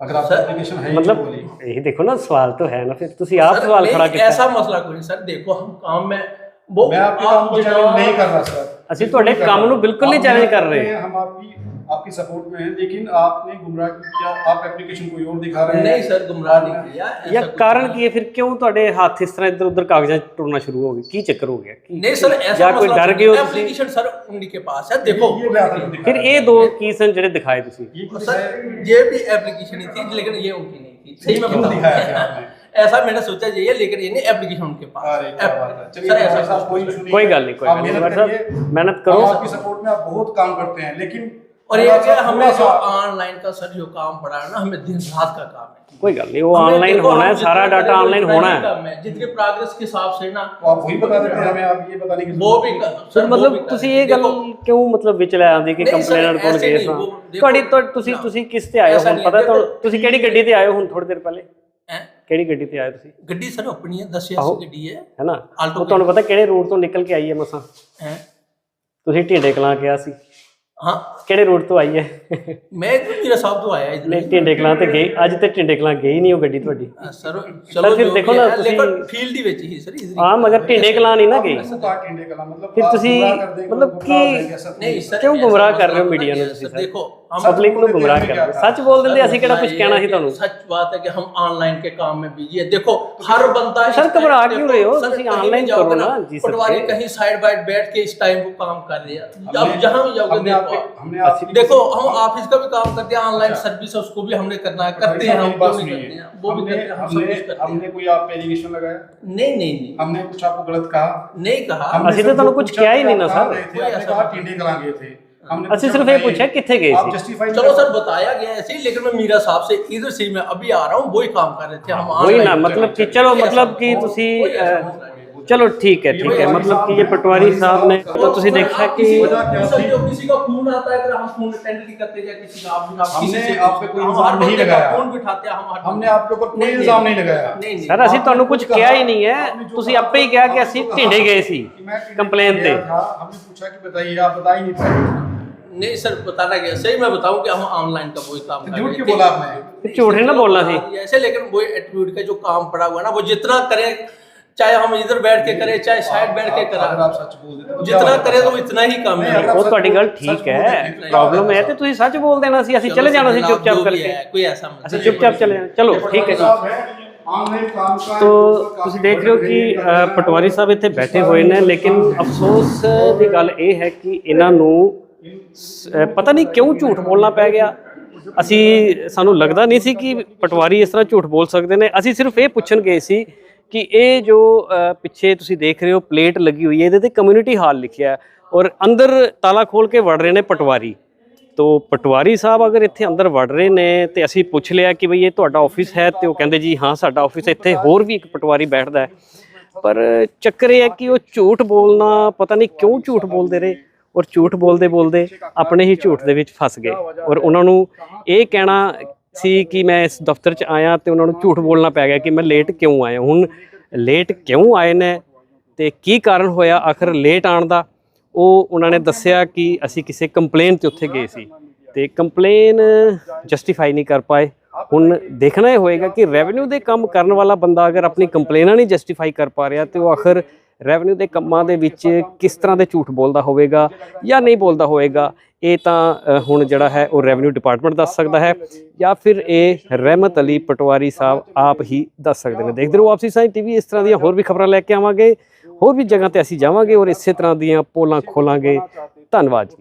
S2: अगर आपकी
S1: सर,
S2: एप्लीकेशन है ही
S3: मतलब
S2: क्यों बोली
S3: ਇਹ ਦੇਖੋ ਨਾ ਸਵਾਲ ਤਾਂ ਹੈ ਨਾ ਫਿਰ ਤੁਸੀਂ ਆਪ
S1: सर,
S3: ਸਵਾਲ
S1: नहीं,
S3: ਖੜਾ ਕੀਤਾ
S1: ऐसा मसला कोई नहीं सर देखो हम काम में वो
S2: मैं आपके काम को
S1: जनाब-
S2: चैलेंज नहीं कर रहा सर
S3: ਅਸੀਂ ਤੁਹਾਡੇ ਕੰਮ ਨੂੰ ਬਿਲकुल नहीं
S2: चैलेंज
S3: कर रहे
S2: हैं हम आपकी आपकी सपोर्ट में हैं लेकिन आपने गुमराह किया आप एप्लीकेशन कोई और दिखा रहे हैं
S1: नहीं सर गुमराह नहीं किया ऐसा
S3: ਜਾਂ
S1: कुछ
S3: ਕਾਰਨ ਕੀ ਹੈ ਫਿਰ ਕਿਉਂ ਤੁਹਾਡੇ ਹੱਥ ਇਸ ਤਰ੍ਹਾਂ ਇੱਧਰ ਉੱਧਰ ਕਾਗਜ਼ਾਂ 'ਚ ਟੁਰਨਾ ਸ਼ੁਰੂ ਹੋ ਗਏ ਕੀ ਚੱਕਰ ਹੋ ਗਿਆ ਕੀ-
S1: नहीं सर ऐसा
S3: या कोई
S1: मसला
S3: डर गए
S1: हो
S3: तुसी?
S1: एप्लीकेशन सर उन्हीं के पास है देखो
S2: ये मैं आपको दिखा
S3: ਫਿਰ रहा हूं। ਇਹ ਦੋ ਕੀ ਸਨ ਜਿਹੜੇ ਦਿਖਾਏ ਤੁਸੀਂ
S2: ये कुछ
S1: सर
S2: है,
S1: ये भी एप्लीकेशन ही थी लेकिन ये उनकी नहीं थी सही में
S2: क्यों
S1: बताऊं।
S2: दिखाया है आपने
S1: ऐसा मैंने सोचा ये है लेकिन ये नहीं एप्लीकेशन उनके पास
S2: अरे क्या बात है चलिए
S1: सर
S2: भाई
S1: ऐसा
S2: साहब कोई इशू नहीं
S3: कोई
S2: है।
S3: गल नहीं कोई
S2: आप
S3: गल नहीं
S2: मेहनत
S3: मतलब
S2: करिए।
S3: मेहनत
S2: हम
S3: करो
S2: आपकी सपोर्ट में आप बहुत काम करते हैं लेकिन
S1: और ये
S2: थोड़ा
S1: क्या
S2: सा-
S1: हमें
S2: थोड़ा
S1: जो
S2: सा-
S1: ऑनलाइन का सर जो काम पड़ा है ना हमें दिन रात का काम है
S3: कोई गल नहीं वो
S1: हमें
S3: ऑनलाइन
S1: देखो,
S3: होना है
S1: हम
S3: सारा
S1: जितना
S3: डाटा
S1: करें,
S3: ऑनलाइन
S1: उतना
S3: होना
S1: ही
S3: है
S1: कम है जितने प्रोग्रेस के हिसाब से ना
S2: तो आप वही बता देते हैं हमें आप ये बताने की
S1: वो भी
S2: जरूरत
S1: कर- सर,
S3: ਸਰ
S1: वो भी
S3: ਮਤਲਬ
S1: कर-
S3: ਤੁਸੀਂ ਇਹ ਗੱਲ
S1: देखो,
S3: ਕਿਉਂ ਮਤਲਬ ਵਿੱਚ ਲੈ ਆਂਦੀ ਕਿ
S1: ਨਹੀਂ ਸਰ,
S3: ਕੰਪਲੇਨਰ ਕੋਲ
S1: ਐਸੇ
S3: ਗਏ
S1: ਨਹੀਂ,
S3: ਸਾਂ
S1: ਉਹ ਦੇਖੋ-
S3: ਤੁਹਾਡੀ ਤੁਹਾ- ਤੁਸੀਂ
S1: ਨਾ।
S3: ਤੁਸੀਂ ਕਿਸ ਤੇ ਆਏ ਹੋ
S1: ਐਸਾ
S3: ਹੁਣ
S1: ਨਹੀਂ,
S3: ਪਤਾ ਤੁਹਾਨੂੰ
S1: ਦੇਖੋ,
S3: ਤੁਸੀਂ ਕਿਹੜੀ ਗੱਡੀ ਤੇ ਆਏ ਹੋ ਹੁਣ ਥੋੜੀ ਦੇਰ ਪਹਿਲੇ
S1: हैं?
S3: ਕਿਹੜੀ ਗੱਡੀ ਤੇ ਆਏ ਤੁਸੀਂ?
S1: ਗੱਡੀ ਸਰ
S3: ਆਪਣੀ
S1: ਹੈ 1080 ਗੱਡੀ
S3: ਹੈ। ਹੈਨਾ ਤੁਹਾਨੂੰ ਪਤਾ ਕਿਹੜੇ ਰੂਟ ਤੋਂ ਨਿਕਲ ਕੇ ਆਈ ਹੈ ਮਸਾਂ?
S1: ਹੈ?
S3: ਤੁਸੀਂ ਢੇਡੇ ਕਲਾਂ ਗਿਆ ਸੀ।
S1: हाँ
S3: ਕਿਹੜੇ ਰੂਟ ਤੋਂ ਆਈ ਹੈ
S1: मैं तो मेरा साहब तो आया इधर
S3: ਨਹੀਂ ਢਿੰਡੇ ਕਲਾਂ ਤੇ ਗਈ ਅੱਜ ਤੇ ਢਿੰਡੇ ਕਲਾਂ ਗਈ ਨਹੀਂ ਉਹ ਗੱਡੀ ਤੁਹਾਡੀ
S1: हाँ, सर चलो
S3: फिर
S1: जो
S3: देखो
S1: भी
S3: ना,
S1: है,
S3: तुसी-
S1: लेकिन फील्ड ही ਵਿੱਚ ਹੀ ਸਰ इधर ही।
S3: ਹਾਂ ਮਗਰ ਢਿੰਡੇ ਕਲਾਂ ਨਹੀਂ ਨਾ ਗਈ
S2: आपने कहा टिंडे कला मतलब
S3: फिर
S2: आप
S3: तुसी-
S2: गुमराह कर देंगे,
S3: मतलब
S2: गुमराह
S3: कि-
S2: हो जाएंगे, ऐसा तो
S1: नहीं सर
S3: ਕਿਉਂ
S1: ऐसा
S3: ਗੁੰਮਰਾਹ ਕਰ ਰਹੇ ਹੋ
S1: मसला
S3: ਮੀਡੀਆ ਨੂੰ
S1: नहीं है,
S3: ਤੁਸੀਂ
S1: सर
S3: ਸਰ?
S1: देखो हम
S3: ਪਬਲਿਕ ਨੂੰ ਗੁੰਮਰਾਹ ਕਰ ਰਹੇ ਹੋ। ਸੱਚ ਬੋਲ ਦਿੰਦੇ ਅਸੀਂ ਕਿਹੜਾ ਕੁਝ ਕਹਿਣਾ ਸੀ ਤੁਹਾਨੂੰ
S1: सच बात है कि हम ऑनलाइन के काम में बिजी है देखो हर बंदा
S3: सर,
S1: इस time
S3: घबरा
S1: देखो,
S3: क्यों रहे हो?
S1: सर,
S3: तुसी
S1: कहीं भी
S3: online
S1: जाओगे
S3: करो ना, जी सकते
S1: पटवारी
S3: हैं।
S1: कहीं साइड बाइट बैठ के इस टाइम वो काम कर रहे हैं अब
S2: हमने-
S1: जहां भी जाओगे
S2: हमने
S1: देखो
S2: आपके- हमने
S1: देखो हम ऑफ़िस का भी काम करते हैं ऑनलाइन अच्छा। सर्विस है उसको भी हमने करना है करते हैं हम वो
S2: भी
S1: करते हैं वो भी करते हैं
S2: हमने कोई आप पे एलिगेशन लगाया?
S1: नहीं नहीं नहीं।
S2: हमने कुछ आपको गलत कहा?
S1: नहीं कहा।
S3: असली तो
S2: तुमने
S3: कुछ किया ही नहीं ना सर।
S1: कोई ऐसा
S2: कहा टीडी करा गए थे।
S3: अच्छा सिर्फ़ ये
S2: पूछा
S3: कितने
S2: गए
S1: चलो सर बताया गया ऐसे ही लेकिन मैं मीरा साहब से इधर से मैं अभी आ रहा हूँ वही काम कर रहे थे हम
S3: वही ना मतलब कि
S1: अच्छा, चलो
S3: मतलब कि
S1: तुसी
S3: ਤੁਸੀਂ
S1: ऐसा
S3: ਅਹ,
S1: मसला नहीं।
S3: ਚਲੋ ਠੀਕ ਹੈ ਠੀਕ ਹੈ मतलब कि ये पटवारी साहब ने तो ਤੁਸੀਂ देखा कि
S1: किसी
S2: वजह क्या
S1: का
S2: थी?
S1: जो किसी का फोन आता है अगर हम फोन अटेंड नहीं करते या किसी का आप आप किसी
S2: हमने
S1: से
S2: आप पे कोई
S1: हम
S2: इल्जाम
S1: हर
S2: नहीं
S1: बंदे का
S2: लगाया।
S1: फोन बिठाते हैं हम हर
S2: हमने
S1: बंदे-
S2: आपके ऊपर कोई
S1: नहीं,
S2: इल्जाम
S1: नहीं,
S2: नहीं लगाया
S1: नहीं नहीं
S3: ਸਰ ਅਸੀਂ ਤੁਹਾਨੂੰ ਕੁਝ
S2: आपने
S3: ਕਿਹਾ ਹੀ ਨਹੀਂ ਹੈ
S2: आपने जो
S3: ਤੁਸੀਂ
S2: कहा-
S3: ਆਪੇ ਹੀ ਕਿਹਾ ਕਿ
S2: आपने
S3: ਅਸੀਂ
S2: जो
S3: ਢਿੰਡੇ
S2: कहा
S3: ਗਏ ਸੀ
S2: कि मैं टिंडे
S3: ਕੰਪਲੇਨ ਤੇ
S2: गया था, हमने पूछा कि बताइए आप बता ही नहीं पाए
S1: नहीं सर बताना क्या सही मैं बताऊं कि हम ऑनलाइन का वही काम
S2: तो
S1: कर
S2: झूठ
S1: रहे
S2: क्यों
S1: थे।
S2: बोला आपने
S3: फिर झूठ ही ना बोलना थी
S1: ऐसे लेकिन वही एटीट्यूड का जो काम पड़ा हुआ है ना वो जितना करें चाहे हम इधर बैठ के करें चाहे साइड बैठ के
S2: अगर
S1: करा
S2: आप सच बोल देते तो
S1: जितना
S2: क्या
S1: करें तो
S2: होता?
S1: इतना ही कम
S2: नहीं,
S1: है
S2: अगर
S3: ਉਹ
S2: सच
S3: ਤੁਹਾਡੀ
S2: बोल-
S3: ਗੱਲ
S2: सच
S3: ਠੀਕ
S2: बोल
S3: ਹੈ
S2: देते तो क्या
S3: ਪ੍ਰੋਬਲਮ
S2: होता
S3: ਹੈ ਤੇ ਤੁਸੀਂ ਸੱਚ ਬੋਲ ਦੇਣਾ ਸੀ ਅਸੀਂ ਚਲੇ ਜਾਣਾ ਸੀ
S1: चलो,
S3: ਚੁੱਪਚਾਪ
S1: जो भी
S3: ਕਰਕੇ
S1: है, कोई ऐसा मसला
S3: ਅਸੀਂ
S1: नहीं।
S3: ਚੁੱਪਚਾਪ ਚਲੇ ਜਾਣਾ ਚਲੋ ਠੀਕ ਹੈ ਜੀ
S2: ऑनलाइन काम का
S3: ਤੋ ਤੁਸੀਂ ਦੇਖ ਰਹੇ ਹੋ ਕਿ ਅ, ਪਟਵਾਰੀ ਸਾਹਿਬ ਇੱਥੇ ਬੈਠੇ ਹੋਏ ਨੇ ਲੇਕਿਨ ਅਫਸੋਸ ਦੀ ਗੱਲ ਇਹ ਹੈ ਕਿ ਇਹਨਾਂ ਨੂੰ ਸ- ਅ, ਪਤਾ ਨਹੀਂ ਕਿਉਂ ਝੂਠ ਬੋਲਣਾ ਪੈ ਗਿਆ ਅਸੀਂ ਸਾਨੂੰ ਲੱਗਦਾ ਨਹੀਂ ਸੀ ਕਿ ਪਟਵਾਰੀ ਇਸ ਤਰ੍ਹਾਂ ਝੂਠ ਬੋਲ ਸਕਦੇ ਨੇ ਅਸੀਂ ਸਿਰਫ ਇਹ ਪੁੱਛਣ ਗਏ ਸੀ ਕਿ ਇਹ ਜੋ ਪਿੱਛੇ ਤੁਸੀਂ ਦੇਖ ਰਹੇ ਹੋ ਪਲੇਟ ਲੱਗੀ ਹੋਈ ਹੈ, ਇਹਦੇ ਤੇ ਕਮਿਊਨਿਟੀ ਹਾਲ ਲਿਖਿਆ ਔਰ ਅੰਦਰ ਤਾਲਾ ਖੋਲ ਕੇ ਵੜ ਰਹੇ ਨੇ ਪਟਵਾਰੀ। ਤੋ ਪਟਵਾਰੀ ਸਾਹਿਬ ਅਗਰ ਇੱਥੇ ਅੰਦਰ ਵੜ ਰਹੇ ਨੇ ਤੇ ਅਸੀਂ ਪੁੱਛ ਲਿਆ ਕਿ ਬਈ ਇਹ ਤੁਹਾਡਾ ਆਫਿਸ ਹੈ ਤੇ ਉਹ ਕਹਿੰਦੇ ਜੀ, ਹਾਂ, ਸਾਡਾ ਆਫਿਸ ਇੱਥੇ ਹੋਰ ਵੀ ਇੱਕ ਪਟਵਾਰੀ ਬੈਠਦਾ ਪਰ ਚੱਕਰ ਇਹ ਹੈ ਕਿ ਉਹ ਝੂਠ ਬੋਲਣਾ ਪਤਾ ਨਹੀਂ ਕਿਉਂ ਝੂਠ ਬੋਲਦੇ ਰਹੇ ਔਰ ਝੂਠ ਬੋਲਦੇ ਬੋਲਦੇ ਆਪਣੇ ਹੀ ਝੂਠ ਦੇ ਵਿੱਚ ਫਸ ਗਏ ਔਰ ਉਹਨਾਂ ਨੂੰ ਇਹ ਕਹਿਣਾ ਸੀ ਕਿ ਮੈਂ ਇਸ ਦਫ਼ਤਰ 'ਚ ਆਇਆ ਤੇ ਉਹਨਾਂ ਨੂੰ ਝੂਠ ਬੋਲਣਾ ਪੈ ਗਿਆ ਕਿ ਮੈਂ ਲੇਟ ਕਿਉਂ ਆਇਆ? ਹੁਣ ਲੇਟ ਕਿਉਂ ਆਏ ਨੇ? ਤੇ ਕੀ ਕਾਰਨ ਹੋਇਆ? ਆਖਰ ਲੇਟ ਆਉਣ ਦਾ? ਉਹ ਉਹਨਾਂ ਨੇ ਦੱਸਿਆ ਕਿ ਅਸੀਂ ਕਿਸੇ ਕੰਪਲੇਨ ਤੇ ਉੱਥੇ ਗਏ ਸੀ। ਤੇ ਕੰਪਲੇਨ ਜਸਟੀਫਾਈ ਨਹੀਂ ਕਰ ਪਾਏ। ਹੁਣ ਦੇਖਣਾ ਇਹ ਹੋਏਗਾ ਕਿ ਰੈਵਨਿਊ ਦੇ ਕੰਮ ਕਰਨ ਵਾਲਾ ਬੰਦਾ ਅਗਰ ਆਪਣੀ ਕੰਪਲੇਨਾਂ ਨਹੀਂ ਜਸਟੀਫਾਈ ਕਰ ਪਾ ਰਿਹਾ ਤੇ ਉਹ ਆਖਰ ਰੈਵਨਿਊ ਦੇ ਕੰਮਾਂ ਦੇ ਵਿੱਚ ਕਿਸ ਤਰ੍ਹਾਂ ਦੇ ਝੂਠ ਬੋਲਦਾ ਹੋਵੇਗਾ ਜਾਂ ਨਹੀਂ ਬੋਲਦਾ ਹੋਵੇਗਾ, ਇਹ ਤਾਂ ਹੁਣ ਜਿਹੜਾ ਹੈ ਉਹ ਰੈਵਨਿਊ ਡਿਪਾਰਟਮੈਂਟ ਦੱਸ ਸਕਦਾ ਹੈ ਜਾਂ ਫਿਰ ਇਹ ਰਹਿਮਤ ਅਲੀ ਪਟਵਾਰੀ ਸਾਹਿਬ ਆਪ ਹੀ ਦੱਸ ਸਕਦੇ ਨੇ। ਦੇਖਦੇ ਰਹੋ ਆਪਸੀ ਸਾਈ ਟੀਵੀ ਇਸ ਤਰ੍ਹਾਂ ਦੀਆਂ ਹੋਰ ਵੀ ਖਬਰਾਂ ਲੈ ਕੇ ਆਵਾਂਗੇ। ਹੋਰ ਵੀ ਜਗ੍ਹਾ ਤੇ ਅਸੀਂ ਜਾਵਾਂਗੇ ਔਰ ਇਸੇ ਤਰ੍ਹਾਂ ਦੀਆਂ ਪੋਲਾਂ ਖੋਲਾਂਗੇ। ਧੰਨਵਾਦ ਜੀ।